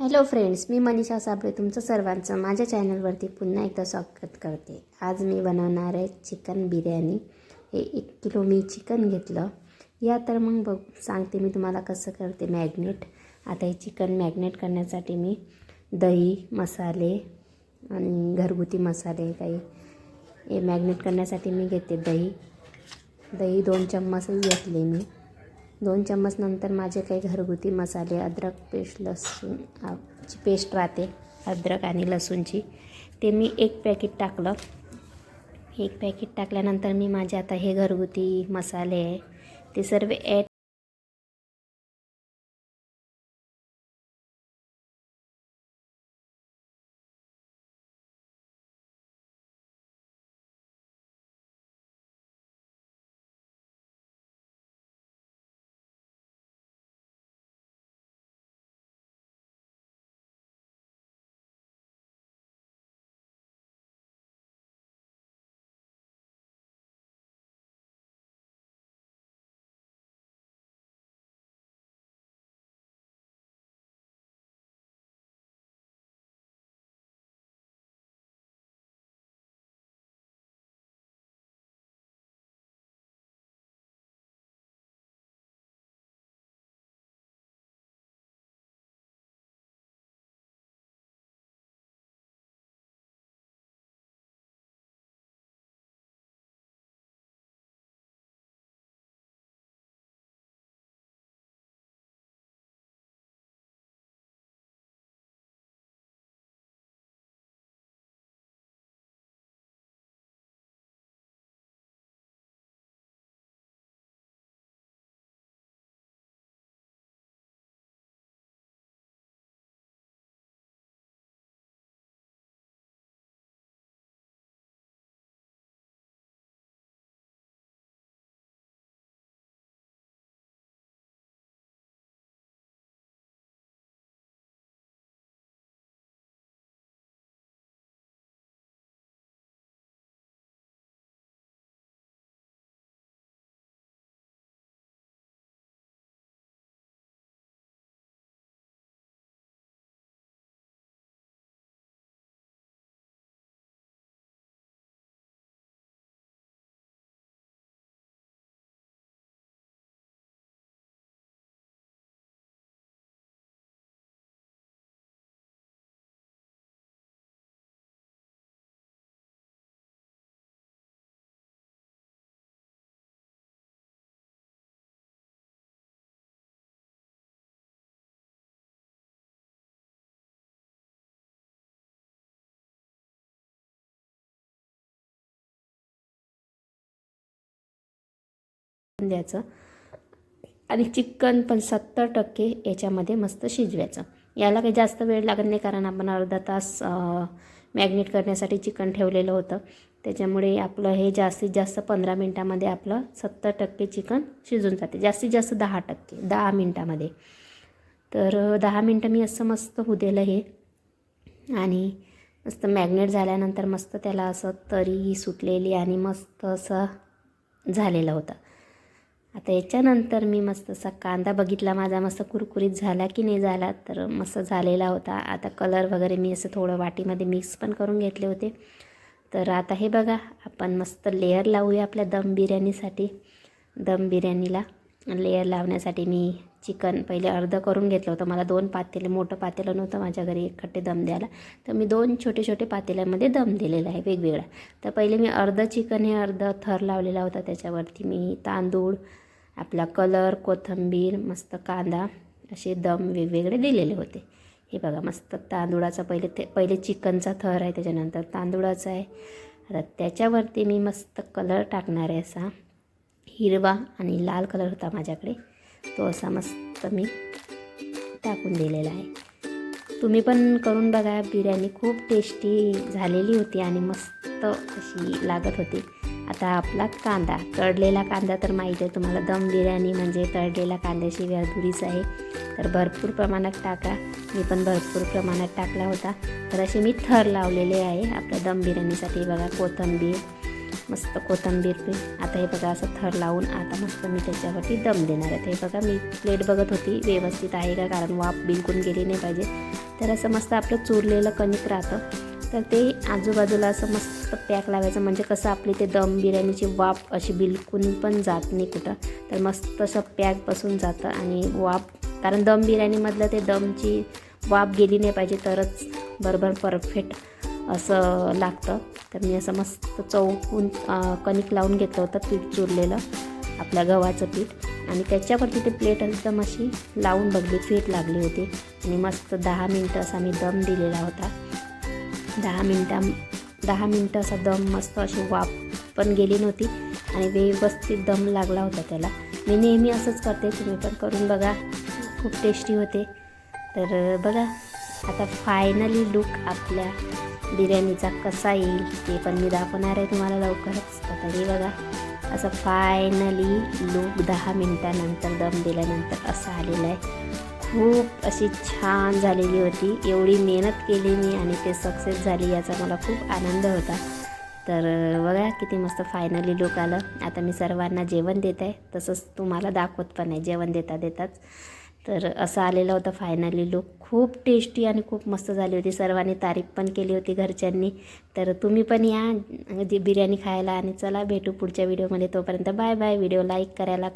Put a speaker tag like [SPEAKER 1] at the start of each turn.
[SPEAKER 1] Hello friends मी मनीषा साबळे तुमचं सर्वांचं माझ्या चॅनलवरती पुन्हा एकदा स्वागत करते. आज मी बनवणार आहे चिकन बिर्याणी. हे एक किलो मी चिकन घेतलं. या तर मग बघ सांगते मी तुम्हाला कसं करते मॅग्नेट. आता हे चिकन मॅग्नेट करण्यासाठी मी दही मसाले आणि घरगुती मसाले काही हे मॅग्नेट करण्यासाठी मी घेते दही. दही दोन चम्मचच घेतले मी. दोन चम्मच नंतर माझे काही घरगुती मसाले अद्रक पेस्ट लसूण ची पेस्ट राहते अद्रक आणि लसूणची. ते मी एक पॅकेट टाकलं. एक पॅकेट टाकल्यानंतर मी माझे आता हे घरगुती मसाले आहे ते सर्व ॲड द्यायचं. आणि चिकन पण सत्तर टक्के याच्यामध्ये मस्त शिजवायचं. याला काही जास्त वेळ लागत नाही कारण आपण अर्धा तास मॅग्नेट करण्यासाठी चिकन ठेवलेलं होतं. त्याच्यामुळे आपलं हे जास्तीत जास्त पंधरा मिनटामध्ये आपलं सत्तर टक्के चिकन शिजून जाते. जास्तीत जास्त दहा टक्के दहा मिनटामध्ये. तर दहा मिनटं मी असं मस्त होऊ हे. आणि मस्त मॅग्नेट झाल्यानंतर मस्त त्याला असं तरी सुटलेली आणि मस्त असं झालेलं होतं. आता याच्यानंतर मी मस्त असा कांदा बघितला माझा मस्त कुरकुरीत झाला की नाही झाला तर मस्त झालेला होता. आता कलर वगैरे मी असं थोडं वाटीमध्ये मिक्स पण करून घेतले होते. तर आता हे बघा आपण मस्त लेअर लावूया आपल्या दम बिर्याणीसाठी. दम बिर्याणीला. लेअर लावण्यासाठी मी चिकन पहिले अर्धं करून घेतलं होतं. मला दोन पातेलं मोठं पातेलं नव्हतं माझ्या घरी एकखट्टे दम द्यायला. तर मी दोन छोटे छोटे पातेल्यामध्ये दम दिलेला आहे वेगवेगळा. तर पहिले मी अर्धं चिकन हे अर्धं थर लावलेला होता. त्याच्यावरती मी तांदूळ आपला कलर कोथिंबीर मस्त कांदा असे दम वेगवेगळे दिलेले होते. हे बघा मस्त तांदूळाचा पहिले ते पहिले चिकनचा थर आहे त्याच्यानंतर तांदूळाचा आहे. आता त्याच्यावरती मी मस्त कलर टाकणार आहे असा. हिरवा आणि लाल कलर होता माझ्याकडे. तो असा मस्त मी टाकून दिलेला आहे. तुम्ही पण करून बघा बिर्याणी खूप टेस्टी झालेली होती आणि मस्त अशी लागत होती. आता आपला कांदा तळलेला कांदा तर माहीत आहे तुम्हाला दम बिर्याणी म्हणजे तळलेला कांद्याची व्याधुरीच आहे. तर भरपूर प्रमाणात टाका. मी पण भरपूर प्रमाणात टाकला होता. तर असे मी थर लावलेले आहे आपल्या दम बिर्याणीसाठी. बघा कोथिंबीर मस्त कोथिंबीर पे आता हे बघा असं थर लावून आता मस्त मी त्याच्यावरती दम देणार आहे. हे बघा मी प्लेट बघत होती व्यवस्थित आहे का? कारण वाफ बिलकुल गेली नाही पाहिजे. तर असं मस्त आपलं चुरलेलं कणिक राहतं. तर ते आजूबाजूला असं मस्त पॅक लावायचं. म्हणजे कसं आपली ते दम बिर्याणीची वाफ अशी बिलकुल पण जात नाही कुठं. तर मस्त असं पॅक बसून जातं आणि वाफ कारण दम बिर्याणीमधलं ते दमची वाफ गेली नाही पाहिजे. तरच बरोबर परफेक्ट असं लागतं. तर मी असं मस्त चौकून कणिक लावून घेतलं होतं पीठ चुरलेलं आपल्या गव्हाचं पीठ. आणि त्याच्यावरती ते प्लेट एकदम अशी लावून बघली पीठ लागली होती. आणि मस्त दहा मिनटं असा मी दम दिलेला होता. दहा मिनटा दहा मिनटं असा दम मस्त अशी वाफ पण गेली नव्हती. आणि व्यवस्थित दम लागला होता त्याला. मी नेहमी असंच करते तुम्ही पण करून बघा. खूप टेस्टी होते. तर बघा आता फायनली लुक आपल्या बिर्याणीचा कसा येईल ते पण मी दाखवणार आहे तुम्हाला लवकरच. तरी बघा असं फायनली लूक दहा मिनटानंतर दम दिल्यानंतर असं आलेलं आहे. खूप अशी छान झालेली होती. एवढी मेहनत केली मी आणि ते सक्सेस झाली याचा मला खूप आनंद होता. तर बघा किती मस्त फायनली लुक आलं. आता मी सर्वांना जेवण देत आहे. तसंच तुम्हाला दाखवत पण आहे. जेवण देता देताच. तर असा आलेला होता फायनली लुक खूप टेस्टी आणि खूप मस्त झाली होती. सर्वांनी तारीफ पण केली होती घरच्यांनी. तर तुम्ही पण या. बिर्याणी खायला आणि चला भेटू पुढच्या व्हिडिओमध्ये तोपर्यंत बाय बाय व्हिडिओ लाईक करायला